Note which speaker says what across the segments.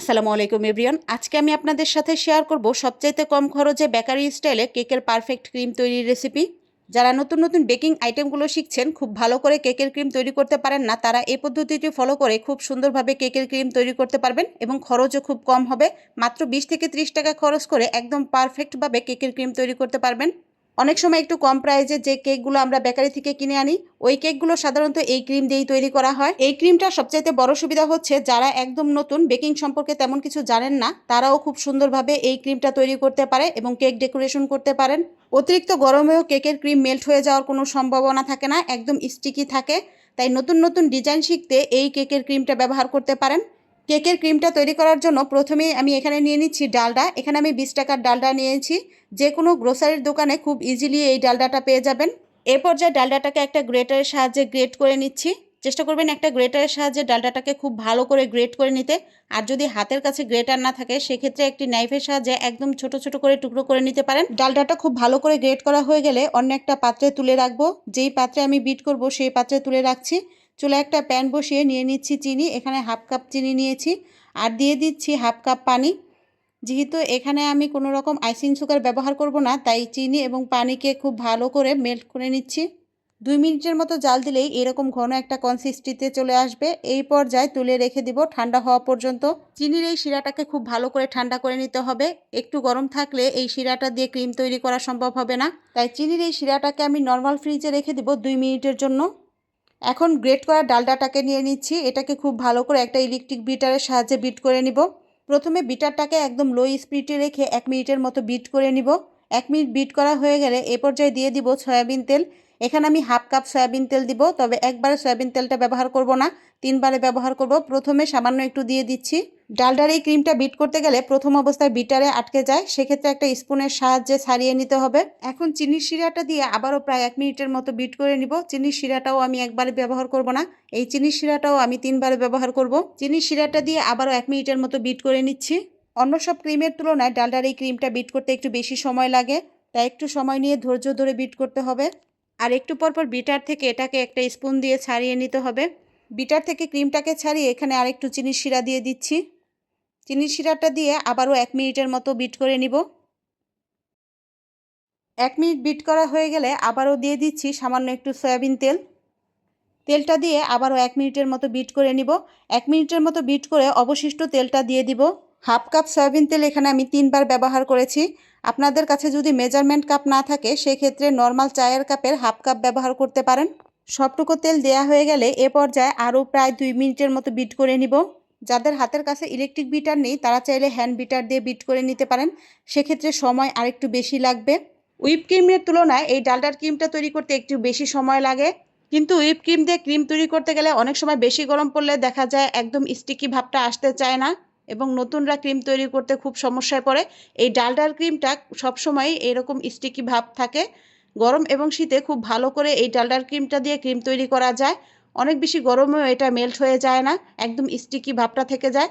Speaker 1: আসসালামু আলাইকুম এভরিয়ান আজকে আমি আপনাদের সাথে শেয়ার করব সবচাইতে কম খরচে বেকারি স্টাইলে কেকের পারফেক্ট ক্রিম তৈরির রেসিপি। যারা নতুন নতুন বেকিং আইটেমগুলো শিখছেন, খুব ভালো করে কেকের ক্রিম তৈরি করতে পারেন না, তারা এই পদ্ধতিটি ফলো করে খুব সুন্দরভাবে কেকের ক্রিম তৈরি করতে পারবেন এবং খরচও খুব কম হবে। মাত্র বিশ থেকে ত্রিশ টাকা খরচ করে একদম পারফেক্টভাবে কেকের ক্রিম তৈরি করতে পারবেন। অনেক সময় একটু কম প্রাইজে যে কেকগুলো আমরা বেকারি থেকে কিনে আনি, ওই কেকগুলো সাধারণত এই ক্রিম দিয়েই তৈরি করা হয়। এই ক্রিমটা সবচাইতে বড় সুবিধা হচ্ছে, যারা একদম নতুন বেকিং সম্পর্কে তেমন কিছু জানেন না, তারাও খুব সুন্দরভাবে এই ক্রিমটা তৈরি করতে পারে এবং কেক ডেকোরেশন করতে পারেন। অতিরিক্ত গরমেও কেকের ক্রিম মেল্ট হয়ে যাওয়ার কোনো সম্ভাবনা থাকে না, একদম স্টিকি থাকে, তাই নতুন নতুন ডিজাইন শিখতে এই কেকের ক্রিমটা ব্যবহার করতে পারেন। কেকের ক্রিমটা তৈরি করার জন্য প্রথমেই আমি এখানে নিয়ে নিচ্ছি ডালডা। এখানে আমি বিশ টাকার ডালডা নিয়েছি। যে কোনো গ্রোসারির দোকানে খুব ইজিলি এই ডালডাটা পেয়ে যাবেন। এ পর্যায়ে ডালডাটাকে একটা গ্রেটারের সাহায্যে গ্রেট করে নিচ্ছি। চেষ্টা করবেন একটা গ্রেটারের সাহায্যে ডালডাটাকে খুব ভালো করে গ্রেট করে নিতে। আর যদি হাতের কাছে গ্রেটার না থাকে, সেক্ষেত্রে একটি নাইফের সাহায্যে একদম ছোট ছোট করে টুকরো করে নিতে পারেন। ডালডাটা খুব ভালো করে গ্রেট করা হয়ে গেলে অন্য একটা পাত্রে তুলে রাখব। যেই পাত্রে আমি বিট করব, সেই পাত্রে তুলে রাখছি। চুলে একটা প্যান বসিয়ে নিয়ে নিচ্ছি চিনি, এখানে হাফ কাপ চিনি নিয়েছি আর দিয়ে দিচ্ছি হাফ কাপ পানি। যেহেতু এখানে আমি কোনো রকম আইসিং সুগার ব্যবহার করব না, তাই চিনি এবং পানিকে খুব ভালো করে মেল্ট করে নিচ্ছি। দুই মিনিটের মতো জাল দিলেই এরকম ঘন একটা কনসিস্টিতে চলে আসবে। এই পর্যায়ে তুলে রেখে দিব ঠান্ডা হওয়া পর্যন্ত। চিনির এই শিরাটাকে খুব ভালো করে ঠান্ডা করে নিতে হবে। একটু গরম থাকলে এই শিরাটা দিয়ে ক্রিম তৈরি করা সম্ভব হবে না। তাই চিনির এই শিরাটাকে আমি নর্মাল ফ্রিজে রেখে দিব দুই মিনিটের জন্য। এখন গ্রেট করা ডালডাটাকে নিয়ে নিচ্ছি। এটাকে খুব ভালো করে একটা ইলেকট্রিক বিটারের সাহায্যে বিট করে নিব। প্রথমে বিটারটাকে একদম লো স্পিডে রেখে এক মিনিটের মতো বিট করে নিব। এক মিনিট বিট করা হয়ে গেলে এ পর্যায়ে দিয়ে দিব সয়াবিন তেল। এখানে আমি হাফ কাপ সয়াবিন তেল দিব, তবে একবারে সয়াবিন তেলটা ব্যবহার করব না, তিনবারে ব্যবহার করব। প্রথমে সামান্য একটু দিয়ে দিচ্ছি। ডালডার এই ক্রিমটা বিট করতে গেলে প্রথম অবস্থায় বিটারে আটকে যায়, সেক্ষেত্রে একটা স্পুনের সাহায্যে ছাড়িয়ে নিতে হবে। এখন চিনির শিরাটা দিয়ে আবারও প্রায় এক মিনিটের মতো বিট করে নিব। চিনির শিরাটাও আমি একবারে ব্যবহার করব না, এই চিনির শিরাটাও আমি তিনবারে ব্যবহার করব। চিনির শিরাটা দিয়ে আবারও এক মিনিটের মতো বিট করে নিচ্ছি। অন্য সব ক্রিমের তুলনায় ডালডার এই ক্রিমটা বিট করতে একটু বেশি সময় লাগে, তাই একটু সময় নিয়ে ধৈর্য ধরে বিট করতে হবে। আর একটু পরপর বিটার থেকে এটাকে একটা স্পুন দিয়ে ছাড়িয়ে নিতে হবে। বিটার থেকে ক্রিমটাকে ছাড়িয়ে এখানে আরেকটু চিনির শিরা দিয়ে দিচ্ছি। চিনির শিরাটা দিয়ে আবারও এক মিনিটের মতো বিট করে নিব। এক মিনিট বিট করা হয়ে গেলে আবারও দিয়ে দিচ্ছি সামান্য একটু সয়াবিন তেল। তেলটা দিয়ে আবারও এক মিনিটের মতো বিট করে নিব। এক মিনিটের মতো বিট করে অবশিষ্ট তেলটা দিয়ে দিব। হাফ কাপ সয়াবিন তেল এখানে আমি তিনবার ব্যবহার করেছি। আপনাদের কাছে যদি মেজারমেন্ট কাপ না থাকে, সেক্ষেত্রে নর্মাল চায়ের কাপের হাফ কাপ ব্যবহার করতে পারেন। সবটুকু তেল দেয়া হয়ে গেলে এ পর্যায়ে আরও প্রায় দুই মিনিটের মতো বিট করে নিব। যাদের হাতের কাছে ইলেকট্রিক বিটার নেই, তারা চাইলে হ্যান্ড বিটার দিয়ে বিট করে নিতে পারেন। সেক্ষেত্রে সময় আরেকটু বেশি লাগবে। হুইপ ক্রিমের তুলনায় এই ডালডার ক্রিমটা তৈরি করতে একটু বেশি সময় লাগে। কিন্তু হুইপ ক্রিম দিয়ে ক্রিম তৈরি করতে গেলে অনেক সময় বেশি গরম পড়লে দেখা যায় একদম স্টিকি ভাবটা আসতে চায় না। এবং নতুনরা ক্রিম তৈরি করতে খুব সমস্যায় পড়ে। এই ডালডার ক্রিমটা সবসময় এরকম স্টিকি ভাব থাকে। গরম এবং শীতে খুব ভালো করে এই ডালডার ক্রিমটা দিয়ে ক্রিম তৈরি করা যায়। অনেক বেশি গরমেও এটা মেল্ট হয়ে যায় না, একদম স্টিকি ভাবটা থেকে যায়।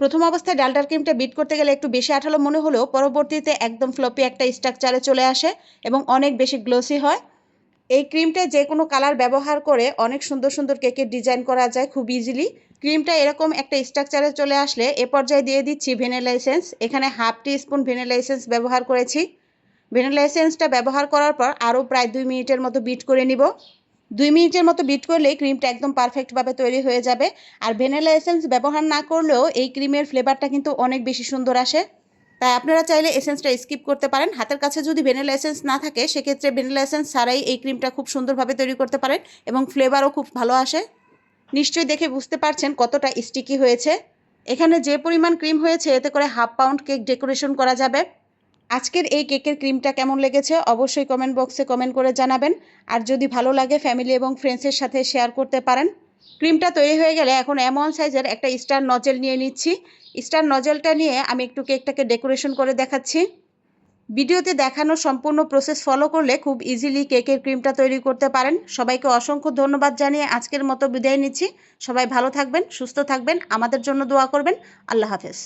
Speaker 1: প্রথম অবস্থায় ডালডার ক্রিমটা বিট করতে গেলে একটু বেশি আঠালো মনে হলেও পরবর্তীতে একদম ফ্লপি একটা স্ট্রাকচারে চলে আসে এবং অনেক বেশি গ্লোসি হয়। এই ক্রিমটা যে কোনো কালার ব্যবহার করে অনেক সুন্দর সুন্দর কেকের ডিজাইন করা যায় খুব ইজিলি ক্রিমটা এরকম একটা স্ট্রাকচারে চলে আসলে এ পর্যায়ে দিয়ে দিচ্ছি ভেনিলা এসেন্স। এখানে half teaspoon vanilla essence ব্যবহার করেছি। ভেনিলা এসেন্সটা ব্যবহার করার পর আরও প্রায় দুই মিনিটের মতো বিট করে নিব। দুই মিনিটের মতো বিট করলেই ক্রিমটা একদম পারফেক্টভাবে তৈরি হয়ে যাবে। আর ভেনিলা এসেন্স ব্যবহার না করলেও এই ক্রিমের ফ্লেভারটা কিন্তু অনেক বেশি সুন্দর আসে। তাই আপনারা চাইলে এসেন্সটা স্কিপ করতে পারেন। হাতের কাছে যদি ভেনিলা এসেন্স না থাকে, সেক্ষেত্রে ভেনিলা এসেন্স ছাড়াই এই ক্রিমটা খুব সুন্দরভাবে তৈরি করতে পারেন এবং ফ্লেভারও খুব ভালো আসে। নিশ্চয়ই দেখে বুঝতে পারছেন কতটা স্টিকি হয়েছে। এখানে যে পরিমাণ ক্রিম হয়েছে, এতে করে হাফ পাউন্ড কেক ডেকোরেশন করা যাবে। আজকের এই কেকের ক্রিমটা কেমন লেগেছে অবশ্যই কমেন্ট বক্সে কমেন্ট করে জানাবেন। আর যদি ভালো লাগে ফ্যামিলি এবং ফ্রেন্ডসের সাথে শেয়ার করতে পারেন। ক্রিমটা তৈরি হয়ে গেলে এখন এমন সাইজের একটা স্টার নজেল নিয়ে নিচ্ছি। স্টার নজেলটা নিয়ে আমি একটু কেকটাকে ডেকোরেশন করে দেখাচ্ছি। ভিডিওতে দেখানো সম্পূর্ণ প্রসেস ফলো করলে খুব ইজিলি কেকের ক্রিমটা তৈরি করতে পারেন। সবাইকে অসংখ্য ধন্যবাদ জানিয়ে আজকের মতো বিদায় নিচ্ছি। সবাই ভালো থাকবেন, সুস্থ থাকবেন, আমাদের জন্য দোয়া করবেন। আল্লাহ হাফেজ।